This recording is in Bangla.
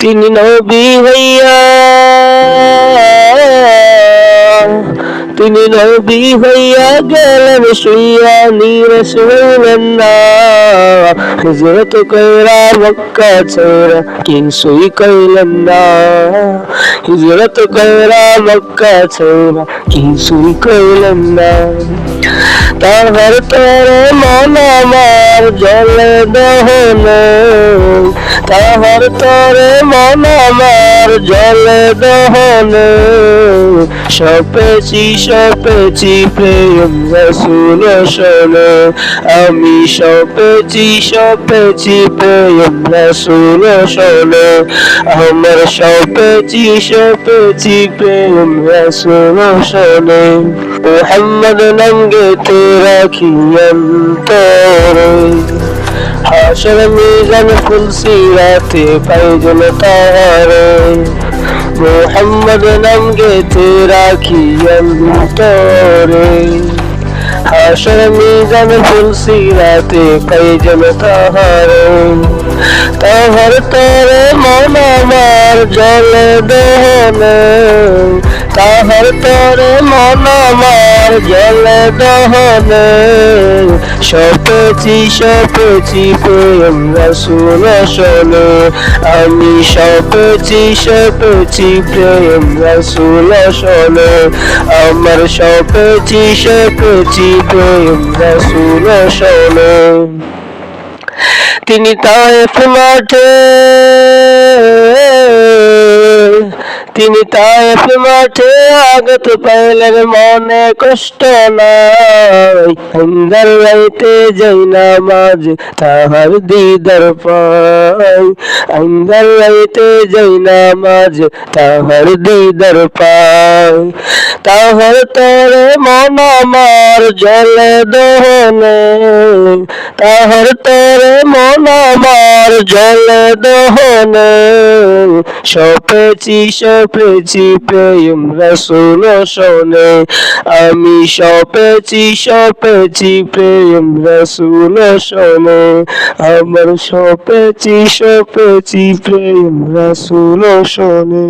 তিনি নবী হইয়া তিনি নবী হইয়া গেলেন, শুইয়া নিরস হইলেন না। হিজরত কইরা মক্কা ছেড়া কিছুই কইলেন না। হিজরত কইরা মক্কা ছেড়া কিছুই কইলেন না। তাহার তরে মন আমার জলে দহনে। তাহার তরে মন আমার জলে দহনে। সপেছি সপেছি প্রেম রসুল শোনে আমি সপেছি সপেছি প্রেম রসুল শোনে আমার সপেছি সপেছি প্রেম রসুল শোনে মোহাম্মদ নঙ্গেতে রাখি অন্তরে। হাসর মিজান ফুলসিরাতে পাইজন তারে মোহাম্মদ নঙ্গেতে রাখি অন্তরে? হাসর মিজান ফুলসিরাতে পাইজন তাহারে তাহার। তাহার তরে মন আমার জলে দহন। তাহার তরে মন আমার জলে দহনে সপেছি সপেছি প্রেম রসুল শোনে। আমি সপেছি সপেছি প্রেম রসুল শোনে। আমার সপেছি সপেছি প্রেম রসুল শোনে। তিনি তায়েফ মাঠে তিনি তায়েফ মাঠে আগত পাইলেন মনে কষ্ট নাই। হিন্দার রাইতে যাই নামাজ তাহার দিদার পাই হিন্দার রাইতে যাই নামাজ তাহার দিদার পাই তাহার তরে মন আমার জলে দহনে। তাহার তরে মন আমার জলে দহনে। সপেছি সপেছি প্রেম রসুল শোনে। আমি সপেছি সপেছি প্রেম রসুল শোনে। আমার সপেছি সপেছি প্রেম রসুল শোনে।